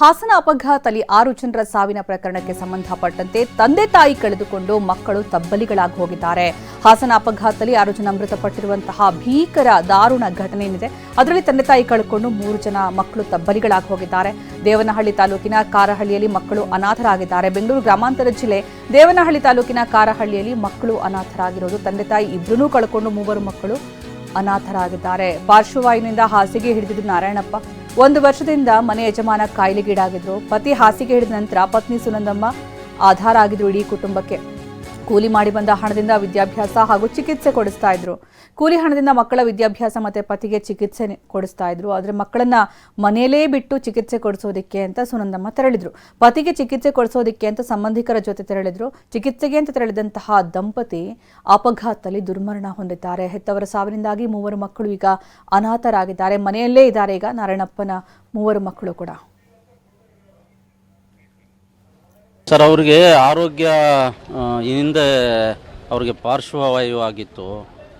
ಹಾಸನ ಅಪಘಾತದಲ್ಲಿ ಆರು ಜನರ ಸಾವಿನ ಪ್ರಕರಣಕ್ಕೆ ಸಂಬಂಧಪಟ್ಟಂತೆ ತಂದೆ ತಾಯಿ ಕಳೆದುಕೊಂಡು ಮಕ್ಕಳು ತಬ್ಬಲಿಗಳಾಗಿ ಹೋಗಿದ್ದಾರೆ. ಹಾಸನ ಅಪಘಾತದಲ್ಲಿ ಆರು ಜನ ಮೃತಪಟ್ಟಿರುವಂತಹ ಭೀಕರ ದಾರುಣ ಘಟನೆ ಏನಿದೆ, ಅದರಲ್ಲಿ ತಂದೆ ತಾಯಿ ಕಳ್ಕೊಂಡು ಮೂರು ಜನ ಮಕ್ಕಳು ತಬ್ಬಲಿಗಳಾಗಿ ಹೋಗಿದ್ದಾರೆ. ದೇವನಹಳ್ಳಿ ತಾಲೂಕಿನ ಕಾರಹಳ್ಳಿಯಲ್ಲಿ ಮಕ್ಕಳು ಅನಾಥರಾಗಿದ್ದಾರೆ. ಬೆಂಗಳೂರು ಗ್ರಾಮಾಂತರ ಜಿಲ್ಲೆ ದೇವನಹಳ್ಳಿ ತಾಲೂಕಿನ ಕಾರಹಳ್ಳಿಯಲ್ಲಿ ಮಕ್ಕಳು ಅನಾಥರಾಗಿರೋದು, ತಂದೆ ತಾಯಿ ಇಬ್ಬರೂ ಕಳ್ಕೊಂಡು ಮೂವರು ಮಕ್ಕಳು ಅನಾಥರಾಗಿದ್ದಾರೆ. ಪಾರ್ಶ್ವವಾಯಿನಿಂದ ಹಾಸಿಗೆ ಹಿಡಿದಿದ್ದು ನಾರಾಯಣಪ್ಪ. ಒಂದು ವರ್ಷದಿಂದ ಮನೆ ಯಜಮಾನ ಕಾಯಿಲೆಗೀಡಾಗಿದ್ರು. ಪತಿ ಹಾಸಿಗೆ ಹಿಡಿದ ನಂತರ ಪತ್ನಿ ಸುನಂದಮ್ಮ ಆಧಾರ ಆಗಿದ್ರು ಇಡೀ ಕುಟುಂಬಕ್ಕೆ. ಕೂಲಿ ಮಾಡಿ ಬಂದ ಹಣದಿಂದ ವಿದ್ಯಾಭ್ಯಾಸ ಹಾಗೂ ಚಿಕಿತ್ಸೆ ಕೊಡಿಸ್ತಾ ಇದ್ರು. ಕೂಲಿ ಹಣದಿಂದ ಮಕ್ಕಳ ವಿದ್ಯಾಭ್ಯಾಸ ಮತ್ತೆ ಪತಿಗೆ ಚಿಕಿತ್ಸೆ ಕೊಡಿಸ್ತಾ ಇದ್ರು. ಆದ್ರೆ ಮಕ್ಕಳನ್ನ ಮನೆಯಲ್ಲೇ ಬಿಟ್ಟು ಚಿಕಿತ್ಸೆ ಕೊಡಿಸೋದಕ್ಕೆ ಅಂತ ಸುನಂದಮ್ಮ ತೆರಳಿದ್ರು. ಪತಿಗೆ ಚಿಕಿತ್ಸೆ ಕೊಡಿಸೋದಕ್ಕೆ ಅಂತ ಸಂಬಂಧಿಕರ ಜೊತೆ ತೆರಳಿದ್ರು. ಚಿಕಿತ್ಸೆಗೆ ಅಂತ ತೆರಳಿದಂತಹ ದಂಪತಿ ಅಪಘಾತದಲ್ಲಿ ದುರ್ಮರಣ ಹೊಂದಿದ್ದಾರೆ. ಹೆತ್ತವರ ಸಾವಿನಿಂದಾಗಿ ಮೂವರು ಮಕ್ಕಳು ಈಗ ಅನಾಥರಾಗಿದ್ದಾರೆ. ಮನೆಯಲ್ಲೇ ಇದ್ದಾರೆ. ಈಗ ನಾರಾಯಣಪ್ಪನ ಮೂವರು ಮಕ್ಕಳು ಕೂಡ. ಸರ್, ಅವ್ರಿಗೆ ಆರೋಗ್ಯ ಹಿಂದೆ ಅವ್ರಿಗೆ ಪಾರ್ಶ್ವವಾಯು ಆಗಿತ್ತು.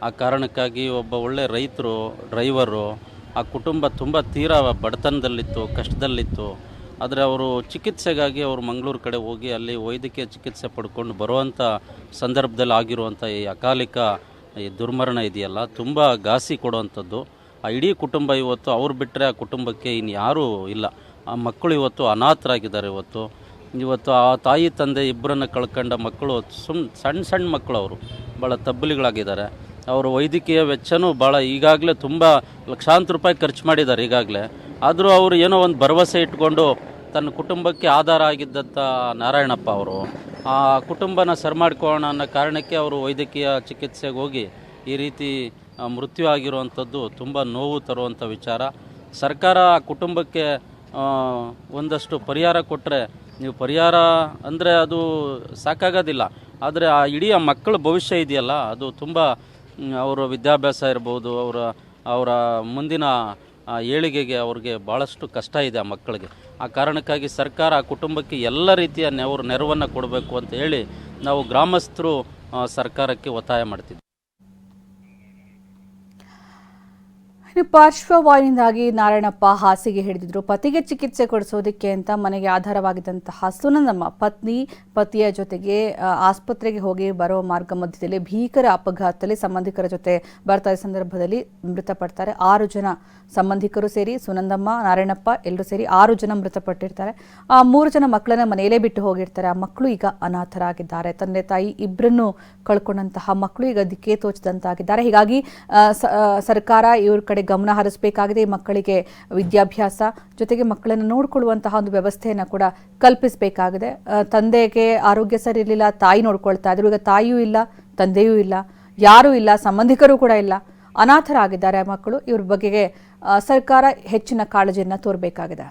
ಆ ಕಾರಣಕ್ಕಾಗಿ ಒಬ್ಬ ಒಳ್ಳೆ ರೈತರು, ಡ್ರೈವರು, ಆ ಕುಟುಂಬ ತುಂಬ ತೀರಾ ಬಡತನದಲ್ಲಿತ್ತು, ಕಷ್ಟದಲ್ಲಿತ್ತು. ಆದರೆ ಅವರು ಚಿಕಿತ್ಸೆಗಾಗಿ ಅವರು ಮಂಗಳೂರು ಕಡೆ ಹೋಗಿ ಅಲ್ಲಿ ವೈದ್ಯಕೀಯ ಚಿಕಿತ್ಸೆ ಪಡ್ಕೊಂಡು ಬರುವಂಥ ಸಂದರ್ಭದಲ್ಲಿ ಆಗಿರುವಂಥ ಈ ಅಕಾಲಿಕ, ಈ ದುರ್ಮರಣ ಇದೆಯಲ್ಲ, ತುಂಬ ಘಾಸಿ ಕೊಡುವಂಥದ್ದು. ಆ ಇಡೀ ಕುಟುಂಬ ಇವತ್ತು ಅವ್ರು ಬಿಟ್ಟರೆ ಆ ಕುಟುಂಬಕ್ಕೆ ಇನ್ಯಾರೂ ಯಾರೂ ಇಲ್ಲ. ಆ ಮಕ್ಕಳು ಇವತ್ತು ಅನಾಥರಾಗಿದ್ದಾರೆ ಇವತ್ತು. ಇವತ್ತು ಆ ತಾಯಿ ತಂದೆ ಇಬ್ಬರನ್ನ ಕಳ್ಕೊಂಡ ಮಕ್ಕಳು, ಸುಮ್ ಸಣ್ಣ ಸಣ್ಣ ಮಕ್ಕಳು ಅವರು. ಭಾಳ ತಬ್ಬಲಿಗಳಾಗಿದ್ದಾರೆ. ಅವರು ವೈದ್ಯಕೀಯ ವೆಚ್ಚನೂ ಭಾಳ ಈಗಾಗಲೇ ತುಂಬ ಲಕ್ಷಾಂತರ ರೂಪಾಯಿ ಖರ್ಚು ಮಾಡಿದ್ದಾರೆ ಈಗಾಗಲೇ. ಆದರೂ ಅವರು ಏನೋ ಒಂದು ಭರವಸೆ ಇಟ್ಕೊಂಡು ತನ್ನ ಕುಟುಂಬಕ್ಕೆ ಆಧಾರ ಆಗಿದ್ದಂಥ ನಾರಾಯಣಪ್ಪ ಅವರು, ಆ ಕುಟುಂಬನ ಸರಿ ಅನ್ನೋ ಕಾರಣಕ್ಕೆ ಅವರು ವೈದ್ಯಕೀಯ ಚಿಕಿತ್ಸೆಗೆ ಹೋಗಿ ಈ ರೀತಿ ಮೃತ್ಯು ಆಗಿರುವಂಥದ್ದು ತುಂಬ ನೋವು ತರುವಂಥ ವಿಚಾರ. ಸರ್ಕಾರ ಆ ಕುಟುಂಬಕ್ಕೆ ಒಂದಷ್ಟು ಪರಿಹಾರ ಕೊಟ್ಟರೆ ನೀವು ಪರಿಹಾರ ಅಂದರೆ ಅದು ಸಾಕಾಗೋದಿಲ್ಲ. ಆದರೆ ಆ ಇಡೀ ಮಕ್ಕಳ ಭವಿಷ್ಯ ಇದೆಯಲ್ಲ, ಅದು ತುಂಬ ಅವರ ವಿದ್ಯಾಭ್ಯಾಸ ಇರ್ಬೋದು, ಅವರ ಅವರ ಮುಂದಿನ ಏಳಿಗೆಗೆ ಅವ್ರಿಗೆ ಭಾಳಷ್ಟು ಕಷ್ಟ ಇದೆ ಆ ಮಕ್ಕಳಿಗೆ. ಆ ಕಾರಣಕ್ಕಾಗಿ ಸರ್ಕಾರ ಆ ಕುಟುಂಬಕ್ಕೆ ಎಲ್ಲ ರೀತಿಯ ನೆವರು ನೆರವನ್ನು ಕೊಡಬೇಕು ಅಂತ ಹೇಳಿ ನಾವು ಗ್ರಾಮಸ್ಥರು ಸರ್ಕಾರಕ್ಕೆ ಒತ್ತಾಯ ಮಾಡ್ತಿದ್ವಿ. ಪಾರ್ಶ್ವವಾಯುವಿನಿಂದಾಗಿ ನಾರಾಯಣಪ್ಪ ಹಾಸಿಗೆ ಹಿಡಿದಿದ್ರು. ಪತಿಗೆ ಚಿಕಿತ್ಸೆ ಕೊಡಿಸೋದಕ್ಕೆ ಅಂತ ಮನೆಗೆ ಆಧಾರವಾಗಿದ್ದಂತಹ ಸುನಂದಮ್ಮ ಪತ್ನಿ, ಪತಿಯ ಜೊತೆಗೆ ಆಸ್ಪತ್ರೆಗೆ ಹೋಗಿ ಬರೋ ಮಾರ್ಗ ಮಧ್ಯದಲ್ಲಿ ಭೀಕರ ಅಪಘಾತದಲ್ಲಿ ಸಂಬಂಧಿಕರ ಜೊತೆ ಬರ್ತಾ ಇದ್ದ ಸಂದರ್ಭದಲ್ಲಿ ಮೃತಪಡ್ತಾರೆ. ಆರು ಜನ ಸಂಬಂಧಿಕರು ಸೇರಿ ಸುನಂದಮ್ಮ, ನಾರಾಯಣಪ್ಪ ಎಲ್ಲರೂ ಸೇರಿ ಆರು ಜನ ಮೃತಪಟ್ಟಿರ್ತಾರೆ. ಆ ಮೂರು ಜನ ಮಕ್ಕಳನ್ನ ಮನೆಯಲ್ಲೇ ಬಿಟ್ಟು ಹೋಗಿರ್ತಾರೆ. ಆ ಮಕ್ಕಳು ಈಗ ಅನಾಥರಾಗಿದ್ದಾರೆ. ತಂದೆ, ತಾಯಿ ಇಬ್ಬರನ್ನು ಕಳ್ಕೊಂಡಂತಹ ಮಕ್ಕಳು ಈಗ ದಿಕ್ಕೇ ತೋಚದಂತಾಗಿದ್ದಾರೆ. ಹೀಗಾಗಿ ಸರ್ಕಾರ ಇವ್ರ ಕಡೆ ಗಮನ ಹರಿಸಬೇಕಾಗಿದೆ. ಮಕ್ಕಳಿಗೆ ವಿದ್ಯಾಭ್ಯಾಸ ಜೊತೆಗೆ ಮಕ್ಕಳನ್ನು ನೋಡಿಕೊಳ್ಳುವಂತಹ ಒಂದು ವ್ಯವಸ್ಥೆಯನ್ನು ಕೂಡ ಕಲ್ಪಿಸಬೇಕಾಗಿದೆ. ತಂದೆಗೆ ಆರೋಗ್ಯ ಸರಿ ಇರಲಿಲ್ಲ, ತಾಯಿ ನೋಡ್ಕೊಳ್ತಾ ಇದ್ರು. ಈಗ ತಾಯಿಯೂ ಇಲ್ಲ, ತಂದೆಯೂ ಇಲ್ಲ, ಯಾರೂ ಇಲ್ಲ, ಸಂಬಂಧಿಕರು ಕೂಡ ಇಲ್ಲ. ಅನಾಥರಾಗಿದ್ದಾರೆ ಮಕ್ಕಳು. ಇವ್ರ ಬಗೆಗೆ ಸರ್ಕಾರ ಹೆಚ್ಚಿನ ಕಾಳಜಿಯನ್ನು ತೋರಬೇಕಾಗಿದೆ.